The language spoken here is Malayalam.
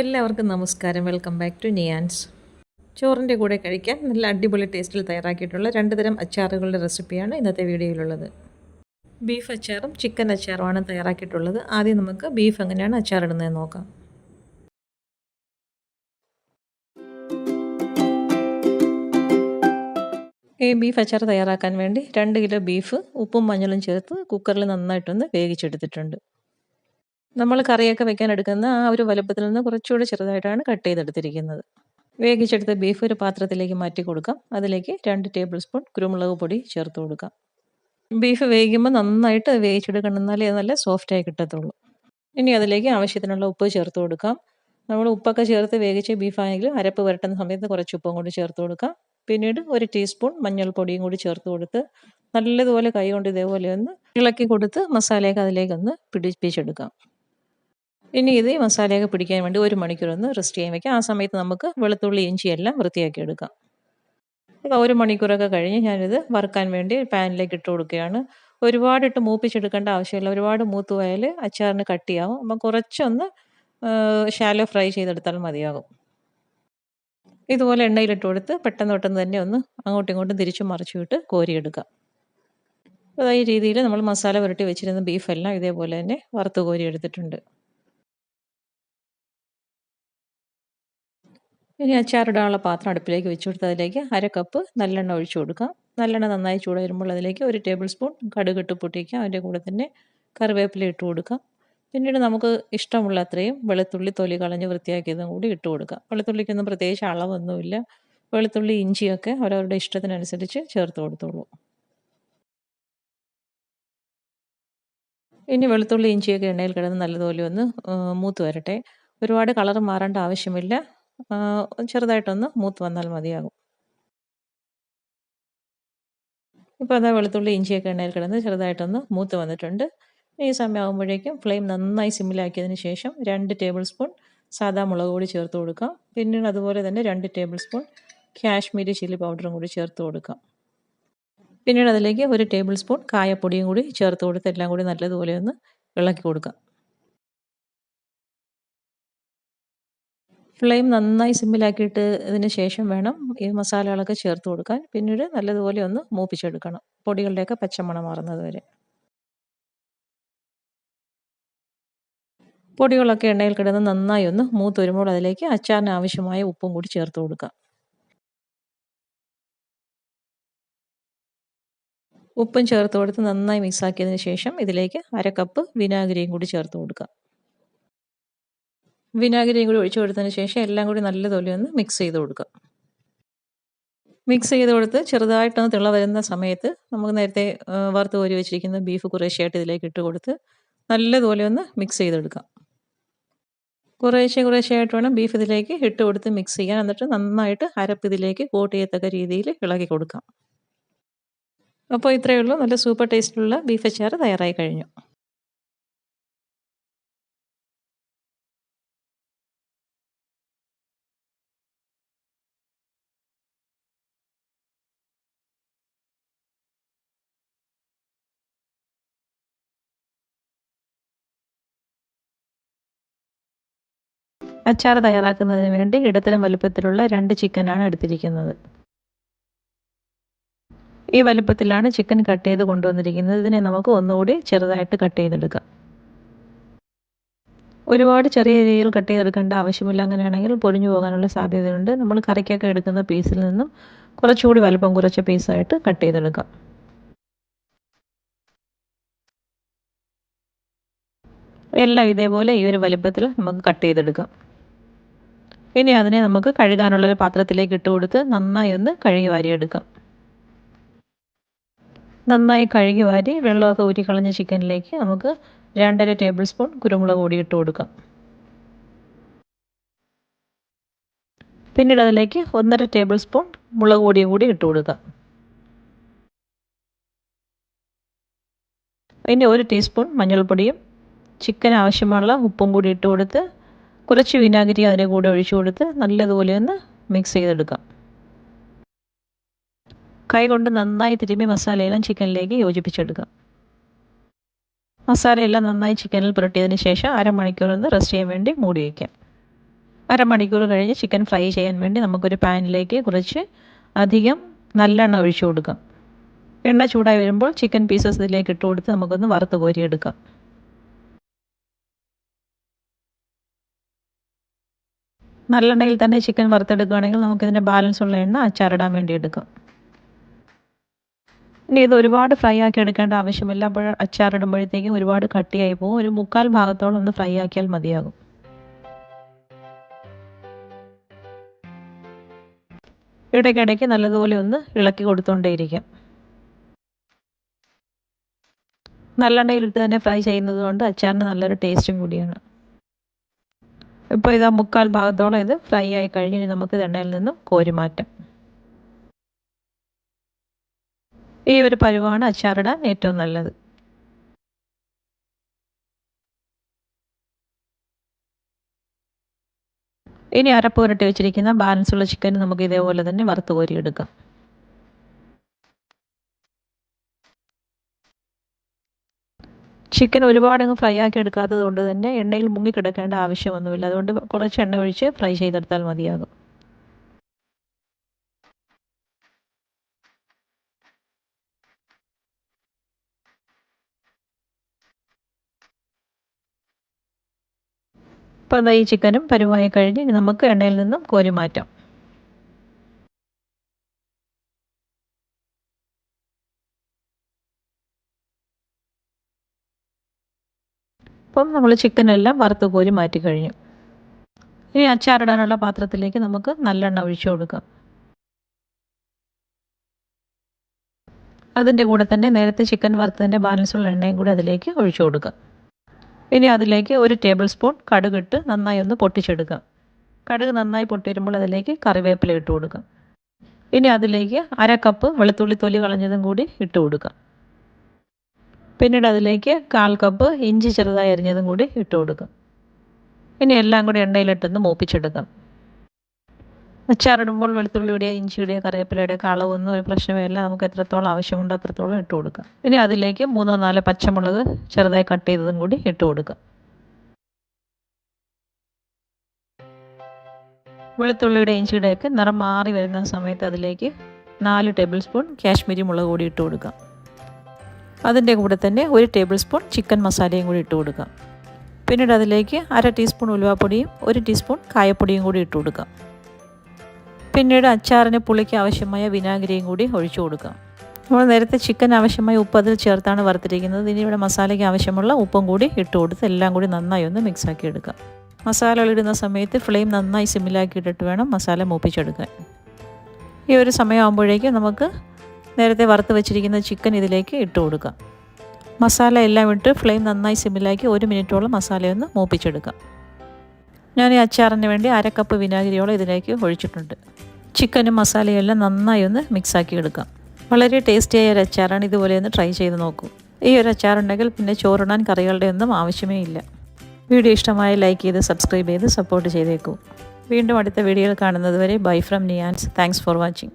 എല്ലാവർക്കും നമസ്കാരം. വെൽക്കം ബാക്ക് ടു നിയാൻസ് ചോറിന്റെ കൂടെ കഴിക്കാൻ നല്ല അടിപൊളി ടേസ്റ്റിൽ തയ്യാറാക്കിയിട്ടുള്ള രണ്ട് തരം അച്ചാറുകളുടെ റെസിപ്പിയാണ് ഇന്നത്തെ വീഡിയോയിലുള്ളത്. ബീഫ് അച്ചാറും ചിക്കൻ അച്ചാറുമാണ് തയ്യാറാക്കിയിട്ടുള്ളത്. ആദ്യം നമുക്ക് ബീഫ് എങ്ങനെയാണ് അച്ചാറിടുന്നത് നോക്കാം. ഈ ബീഫ് അച്ചാർ തയ്യാറാക്കാൻ വേണ്ടി രണ്ട് കിലോ ബീഫ് ഉപ്പും മഞ്ഞളും ചേർത്ത് കുക്കറിൽ നന്നായിട്ടൊന്ന് വേവിച്ചെടുത്തിട്ടുണ്ട്. നമ്മൾ കറിയൊക്കെ വെക്കാൻ എടുക്കുന്ന ആ ഒരു വലുപ്പത്തിൽ നിന്ന് കുറച്ചുകൂടി ചെറുതായിട്ടാണ് കട്ട് ചെയ്തെടുത്തിരിക്കുന്നത്. വേവിച്ചെടുത്ത ബീഫ് ഒരു പാത്രത്തിലേക്ക് മാറ്റി കൊടുക്കാം. അതിലേക്ക് രണ്ട് ടേബിൾ സ്പൂൺ കുരുമുളക് പൊടി ചേർത്ത് കൊടുക്കാം. ബീഫ് വേവിക്കുമ്പോൾ നന്നായിട്ട് വേവിച്ചെടുക്കണം. എന്നാലേ നല്ല സോഫ്റ്റായി കിട്ടത്തുള്ളൂ. ഇനി അതിലേക്ക് ആവശ്യത്തിനുള്ള ഉപ്പ് ചേർത്ത് കൊടുക്കാം. നമ്മൾ ഉപ്പൊക്കെ ചേർത്ത് വേവിച്ച ബീഫാണെങ്കിൽ അരപ്പ് വരട്ടുന്ന സമയത്ത് കുറച്ച് ഉപ്പും കൂടി ചേർത്ത് കൊടുക്കാം. പിന്നീട് ഒരു ടീസ്പൂൺ മഞ്ഞൾപ്പൊടിയും കൂടി ചേർത്ത് കൊടുത്ത് നല്ലതുപോലെ കൈ കൊണ്ട് ഇതേപോലെ ഒന്ന് ഇളക്കി കൊടുത്ത് മസാലയൊക്കെ അതിലേക്കൊന്ന് പിടിപ്പിച്ചെടുക്കാം. ഇനി ഇത് ഈ മസാലയൊക്കെ പിടിക്കാൻ വേണ്ടി ഒരു മണിക്കൂർ ഒന്ന് റെസ്റ്റ് ചെയ്യാൻ വയ്ക്കാം ആ സമയത്ത് നമുക്ക് വെളുത്തുള്ളി ഇഞ്ചി എല്ലാം വൃത്തിയാക്കി എടുക്കാം. അപ്പോൾ ഒരു മണിക്കൂറൊക്കെ കഴിഞ്ഞ് ഞാനിത് വറുക്കാൻ വേണ്ടി പാനിലേക്ക് ഇട്ട് കൊടുക്കുകയാണ്. ഒരുപാട് ഇട്ട് മൂപ്പിച്ചെടുക്കേണ്ട ആവശ്യമില്ല. ഒരുപാട് മൂത്ത് പോയാൽ അച്ചാറിന് കട്ടിയാവും. അപ്പം കുറച്ചൊന്ന് ഷാലോ ഫ്രൈ ചെയ്തെടുത്താൽ മതിയാകും. ഇതുപോലെ എണ്ണയിലിട്ട് കൊടുത്ത് പെട്ടെന്ന് പെട്ടെന്ന് തന്നെ ഒന്ന് അങ്ങോട്ടും ഇങ്ങോട്ടും തിരിച്ചും മറിച്ചു വിട്ട് കോരിയെടുക്കാം. അപ്പോൾ ഈ രീതിയിൽ നമ്മൾ മസാല പുരട്ടി വെച്ചിരുന്ന ബീഫെല്ലാം ഇതേപോലെ തന്നെ വറുത്ത് കോരി ഇനി അച്ചാറിടാനുള്ള പാത്രം അടുപ്പിലേക്ക് വെച്ച് കൊടുത്ത് അതിലേക്ക് അര കപ്പ് നല്ലെണ്ണ ഒഴിച്ചു കൊടുക്കാം. നല്ലെണ്ണ നന്നായി ചൂട് വരുമ്പോൾ അതിലേക്ക് ഒരു ടേബിൾ സ്പൂൺ കടുക് ഇട്ട് പൊട്ടിക്കാം. അതിന്റെ കൂടെ തന്നെ കറിവേപ്പില ഇട്ട് കൊടുക്കാം. പിന്നീട് നമുക്ക് ഇഷ്ടമുള്ള അത്രയും വെളുത്തുള്ളി തൊലി കളഞ്ഞ് വൃത്തിയാക്കിയതും കൂടി ഇട്ട് കൊടുക്കാം. വെളുത്തുള്ളിക്കൊന്നും പ്രത്യേകിച്ച് അളവൊന്നുമില്ല. വെളുത്തുള്ളി ഇഞ്ചിയൊക്കെ അവരവരുടെ ഇഷ്ടത്തിനനുസരിച്ച് ചേർത്ത് കൊടുത്തോളൂ. ഇനി വെളുത്തുള്ളി ഇഞ്ചിയൊക്കെ എണ്ണയിൽ കിടന്ന് നല്ലതുപോലെ ഒന്ന് മൂത്ത് വരട്ടെ. ഒരുപാട് കളർ മാറേണ്ട ആവശ്യമില്ല. ചെറുതായിട്ടൊന്ന് മൂത്ത് വന്നാൽ മതിയാകും. ഇപ്പോൾ അതാ വെളുത്തുള്ളി ഇഞ്ചിയൊക്കെ എണ്ണയിൽ കിടന്ന് ചെറുതായിട്ടൊന്ന് മൂത്ത് വന്നിട്ടുണ്ട്. ഈ സമയമാകുമ്പോഴേക്കും ഫ്ലെയിം നന്നായി സിമ്മിലാക്കിയതിന് ശേഷം രണ്ട് ടേബിൾ സ്പൂൺ സാദാ മുളക് പൊടി ചേർത്ത് കൊടുക്കാം. പിന്നീട് അതുപോലെ തന്നെ രണ്ട് ടേബിൾ സ്പൂൺ കാശ്മീരി ചില്ലി പൗഡറും കൂടി ചേർത്ത് കൊടുക്കാം. പിന്നീട് അതിലേക്ക് ഒരു ടേബിൾ സ്പൂൺ കായപ്പൊടിയും കൂടി ചേർത്ത് കൊടുത്ത് എല്ലാം കൂടി നല്ലതുപോലെ ഒന്ന് ഇളക്കി കൊടുക്കാം. ഫ്ലെയിം നന്നായി സിമ്മിലാക്കിയിട്ട് ഇതിന് ശേഷം വേണം ഈ മസാലകളൊക്കെ ചേർത്ത് കൊടുക്കാൻ. പിന്നീട് നല്ലതുപോലെ ഒന്ന് മൂപ്പിച്ചെടുക്കണം. പൊടികളുടെയൊക്കെ പച്ചമണം മാറുന്നത് വരെ. പൊടികളൊക്കെ എണ്ണയിൽ കിടന്ന് നന്നായി ഒന്ന് മൂത്ത് വരുമ്പോൾ അതിലേക്ക് അച്ചാറിന് ആവശ്യമായ ഉപ്പും കൂടി ചേർത്ത് കൊടുക്കാം. ഉപ്പും ചേർത്ത് കൊടുത്ത് നന്നായി മിക്സാക്കിയതിന് ശേഷം ഇതിലേക്ക് അര കപ്പ് വിനാഗിരിയും കൂടി ചേർത്ത് കൊടുക്കാം. വിനാഗിരിയും കൂടി ഒഴിച്ചു കൊടുത്തതിന് ശേഷം എല്ലാം കൂടി നല്ലതുപോലെ ഒന്ന് മിക്സ് ചെയ്ത് കൊടുക്കുക മിക്സ് ചെയ്ത് കൊടുത്ത് ചെറുതായിട്ടൊന്ന് തിള വരുന്ന സമയത്ത് നമുക്ക് നേരത്തെ വറുത്ത് കോരി വെച്ചിരിക്കുന്ന ബീഫ് കുറേശ്ശെയായിട്ട് ഇതിലേക്ക് ഇട്ട് കൊടുത്ത് നല്ലതുപോലെ ഒന്ന് മിക്സ് ചെയ്തെടുക്കാം കുറേശ്ശെ കുറേശ്ശെയായിട്ട് വേണം ബീഫ് ഇതിലേക്ക് ഇട്ട് കൊടുത്ത് മിക്സ് ചെയ്യാൻ. എന്നിട്ട് നന്നായിട്ട് അരപ്പ് ഇതിലേക്ക് കോട്ട് ചെയ്യത്തക്ക രീതിയിൽ ഇളകി കൊടുക്കാം. അപ്പോൾ ഇത്രയേ ഉള്ളൂ. നല്ല സൂപ്പർ ടേസ്റ്റുള്ള ബീഫ് അച്ചാർ തയ്യാറായി കഴിഞ്ഞു. അച്ചാർ തയ്യാറാക്കുന്നതിന് വേണ്ടി ഇടത്തരം വലുപ്പത്തിലുള്ള രണ്ട് ചിക്കനാണ് എടുത്തിരിക്കുന്നത്. ഈ വലുപ്പത്തിലാണ് ചിക്കൻ കട്ട് ചെയ്ത് കൊണ്ടുവന്നിരിക്കുന്നത്. ഇതിനെ നമുക്ക് ഒന്നുകൂടി ചെറുതായിട്ട് കട്ട് ചെയ്തെടുക്കാം. ഒരുപാട് ചെറിയ രീതിയിൽ കട്ട് ചെയ്തെടുക്കേണ്ട ആവശ്യമില്ല. അങ്ങനെയാണെങ്കിൽ പൊരിഞ്ഞു പോകാനുള്ള സാധ്യതയുണ്ട്. നമ്മൾ കറിക്കൊക്കെ എടുക്കുന്ന പീസിൽ നിന്നും കുറച്ചുകൂടി വലുപ്പം കുറച്ച പീസായിട്ട് കട്ട് ചെയ്തെടുക്കാം. എല്ലാം ഇതേപോലെ ഈ ഒരു വലുപ്പത്തിൽ നമുക്ക് കട്ട് ചെയ്തെടുക്കാം. ഇനി അതിനെ നമുക്ക് കഴുകാനുള്ളൊരു പാത്രത്തിലേക്ക് ഇട്ട് കൊടുത്ത് നന്നായി ഒന്ന് കഴുകി വാരിയെടുക്കാം നന്നായി കഴുകി വാരി വെള്ളമൊക്കെ ഊറ്റിക്കളഞ്ഞ ചിക്കനിലേക്ക് നമുക്ക് രണ്ടര ടേബിൾ സ്പൂൺ കുരുമുളക് കൂടി ഇട്ട് കൊടുക്കാം. പിന്നീട് അതിലേക്ക് ഒന്നര ടേബിൾ സ്പൂൺ മുളക് പൊടിയും കൂടി ഇട്ട് കൊടുക്കാം. ഇനി ഒരു ടീസ്പൂൺ മഞ്ഞൾപ്പൊടിയും ചിക്കൻ ആവശ്യമുള്ള ഉപ്പും കൂടി ഇട്ട് കൊടുത്ത് കുറച്ച് വിനാഗിരി അതിന്റെ കൂടെ ഒഴിച്ചു കൊടുത്ത് നല്ലതുപോലെ ഒന്ന് മിക്സ് ചെയ്തെടുക്കാം. കൈ കൊണ്ട് നന്നായി തിരുമ്പി മസാലയെല്ലാം ചിക്കനിലേക്ക് യോജിപ്പിച്ചെടുക്കാം. മസാലയെല്ലാം നന്നായി ചിക്കനിൽ പുരട്ടിയതിന് ശേഷം അരമണിക്കൂർ ഒന്ന് റെസ്റ്റ് ചെയ്യാൻ വേണ്ടി മൂടി വയ്ക്കാം അരമണിക്കൂർ കഴിഞ്ഞ് ചിക്കൻ ഫ്രൈ ചെയ്യാൻ വേണ്ടി നമുക്കൊരു പാനിലേക്ക് കുറച്ച് അധികം നല്ലെണ്ണ ഒഴിച്ചു കൊടുക്കാം. എണ്ണ ചൂടായി വരുമ്പോൾ ചിക്കൻ പീസസ് ഇതിലേക്ക് ഇട്ട് കൊടുത്ത് നമുക്കൊന്ന് വറുത്ത് കോരിയെടുക്കാം. നല്ലെണ്ണയിൽ തന്നെ ചിക്കൻ വറുത്തെടുക്കുകയാണെങ്കിൽ നമുക്കിതിന്റെ ബാലൻസ് ഉള്ള എണ്ണ അച്ചാറിടാൻ വേണ്ടി എടുക്കും ഇനി ഇത് ഒരുപാട് ഫ്രൈ ആക്കി എടുക്കേണ്ട ആവശ്യമില്ല. അപ്പോൾ അച്ചാറിടുമ്പോഴത്തേക്കും ഒരുപാട് കട്ടിയായി പോകും. ഒരു മുക്കാൽ ഭാഗത്തോളം ഒന്ന് ഫ്രൈ ആക്കിയാൽ മതിയാകും. ഇടയ്ക്കിടയ്ക്ക് നല്ലതുപോലെ ഒന്ന് ഇളക്കി കൊടുത്തുകൊണ്ടേയിരിക്കാം നല്ലെണ്ണയിലിട്ട് തന്നെ ഫ്രൈ ചെയ്യുന്നത് കൊണ്ട് അച്ചാറിന് നല്ലൊരു ടേസ്റ്റും കൂടിയാണ്. ഇപ്പോൾ ഇതാ മുക്കാൽ ഭാഗത്തോളം ഇത് ഫ്രൈ ആയി കഴിഞ്ഞ് നമുക്ക് എണ്ണയിൽ നിന്നും കോരി മാറ്റാം. ഈ ഒരു പരുവാണ് അച്ചാറിടാൻ ഏറ്റവും നല്ലത്. ഇനി അരപ്പ് പുരട്ടി വെച്ചിരിക്കുന്ന ബാലൻസുള്ള ചിക്കൻ നമുക്ക് ഇതേപോലെ തന്നെ വറുത്ത് കോരിയെടുക്കാം. ചിക്കൻ ഒരുപാട് അങ്ങ് ഫ്രൈ ആക്കി എടുക്കാത്തത് കൊണ്ട് തന്നെ എണ്ണയിൽ മുങ്ങി കിടക്കേണ്ട ആവശ്യമൊന്നുമില്ല. അതുകൊണ്ട് കുറച്ച് എണ്ണ ഒഴിച്ച് ഫ്രൈ ചെയ്തെടുത്താൽ മതിയാകും. ഇപ്പോൾ ഈ ചിക്കനും പരുവായി കഴിഞ്ഞ് നമുക്ക് എണ്ണയിൽ നിന്നും കോരി മാറ്റാം. അപ്പം നമ്മൾ ചിക്കനെല്ലാം വറുത്ത് കോരി മാറ്റി കഴിഞ്ഞു. ഇനി അച്ചാറിടാനുള്ള പാത്രത്തിലേക്ക് നമുക്ക് നല്ലെണ്ണ ഒഴിച്ചു കൊടുക്കാം. അതിന്റെ കൂടെ തന്നെ നേരത്തെ ചിക്കൻ വറുത്തതിന്റെ ബാലൻസുള്ള എണ്ണയും കൂടി അതിലേക്ക് ഒഴിച്ചു കൊടുക്കാം. ഇനി അതിലേക്ക് ഒരു ടേബിൾ സ്പൂൺ കടുകിട്ട് നന്നായി ഒന്ന് പൊട്ടിച്ചെടുക്കാം. കടുക് നന്നായി പൊട്ടി വരുമ്പോൾ അതിലേക്ക് കറിവേപ്പില ഇട്ട് കൊടുക്കാം. ഇനി അതിലേക്ക് അര കപ്പ് വെളുത്തുള്ളി തൊലി കളഞ്ഞതും കൂടി ഇട്ട് കൊടുക്കാം. പിന്നീട് അതിലേക്ക് കാൽ കപ്പ് ഇഞ്ചി ചെറുതായി അരിഞ്ഞതും കൂടി ഇട്ട് കൊടുക്കും. ഇനി എല്ലാം കൂടി എണ്ണയിലിട്ടൊന്ന് മൂപ്പിച്ചെടുക്കാം അച്ചാറിടുമ്പോൾ വെളുത്തുള്ളിയുടെ ഇഞ്ചിയുടെ കറിവേപ്പിലയുടെ കളവൊന്നും ഒരു പ്രശ്നമില്ല നമുക്ക് എത്രത്തോളം ആവശ്യമുണ്ടോ അത്രത്തോളം ഇട്ട് കൊടുക്കാം. ഇനി അതിലേക്ക് മൂന്നോ നാലോ പച്ചമുളക് ചെറുതായി കട്ട് ചെയ്തതും കൂടി ഇട്ട് കൊടുക്കാം. വെളുത്തുള്ളിയുടെ ഇഞ്ചിയുടെയൊക്കെ നിറം മാറി വരുന്ന സമയത്ത് അതിലേക്ക് നാല് ടേബിൾ സ്പൂൺ കാശ്മീരി മുളക് കൂടി ഇട്ട് കൊടുക്കാം. അതിന്റെ കൂടെ തന്നെ ഒരു ടേബിൾ സ്പൂൺ ചിക്കൻ മസാലയും കൂടി ഇട്ട് കൊടുക്കാം. പിന്നീട് അതിലേക്ക് അര ടീസ്പൂൺ ഉലുവാപ്പൊടിയും ഒരു ടീസ്പൂൺ കായപ്പൊടിയും കൂടി ഇട്ട് കൊടുക്കാം. പിന്നീട് അച്ചാറിന് പുളിക്ക് ആവശ്യമായ വിനാഗിരിയും കൂടി ഒഴിച്ചു കൊടുക്കാം. നമ്മൾ നേരത്തെ ചിക്കൻ ആവശ്യമായ ഉപ്പ് അതിൽ ചേർത്താണ് വറുത്തിരിക്കുന്നത്. ഇനി ഇവിടെ മസാലയ്ക്ക് ആവശ്യമുള്ള ഉപ്പും കൂടി ഇട്ട് കൊടുത്ത് എല്ലാം കൂടി നന്നായി ഒന്ന് മിക്സാക്കി എടുക്കാം. മസാല ഇടുന്ന സമയത്ത് ഫ്ലെയിം നന്നായി സിമ്മിലാക്കി ഇട്ടിട്ട് വേണം മസാല മൂപ്പിച്ചെടുക്കാൻ. ഈ ഒരു സമയമാകുമ്പോഴേക്കും നമുക്ക് നേരത്തെ വറുത്ത് വെച്ചിരിക്കുന്ന ചിക്കൻ ഇതിലേക്ക് ഇട്ട് കൊടുക്കുക. മസാല എല്ലാം ഇട്ട് ഫ്ലെയിം നന്നായി സിമ്മിലാക്കി ഒരു മിനിറ്റോളം മസാലയൊന്ന് മൂപ്പിച്ചെടുക്കാം ഞാൻ ഈ അച്ചാറിന് വേണ്ടി അര കപ്പ് വിനാഗിരിയോളം ഇതിലേക്ക് ഒഴിച്ചിട്ടുണ്ട്. ചിക്കനും മസാലയും എല്ലാം നന്നായി ഒന്ന് മിക്സാക്കി എടുക്കാം. വളരെ ടേസ്റ്റിയായ ഒരു അച്ചാറാണ് ഇതുപോലെ ഒന്ന് ട്രൈ ചെയ്ത് നോക്കൂ. ഈ ഒരു അച്ചാറുണ്ടെങ്കിൽ പിന്നെ ചോറിടാൻ കറികളുടെ ഒന്നും ആവശ്യമേ ഇല്ല. വീഡിയോ ഇഷ്ടമായി ലൈക്ക് ചെയ്ത് സബ്സ്ക്രൈബ് ചെയ്ത് സപ്പോർട്ട് ചെയ്തേക്കൂ. വീണ്ടും അടുത്ത വീഡിയോയിൽ കാണുന്നത് വരെ bye from Niyans thanks for watching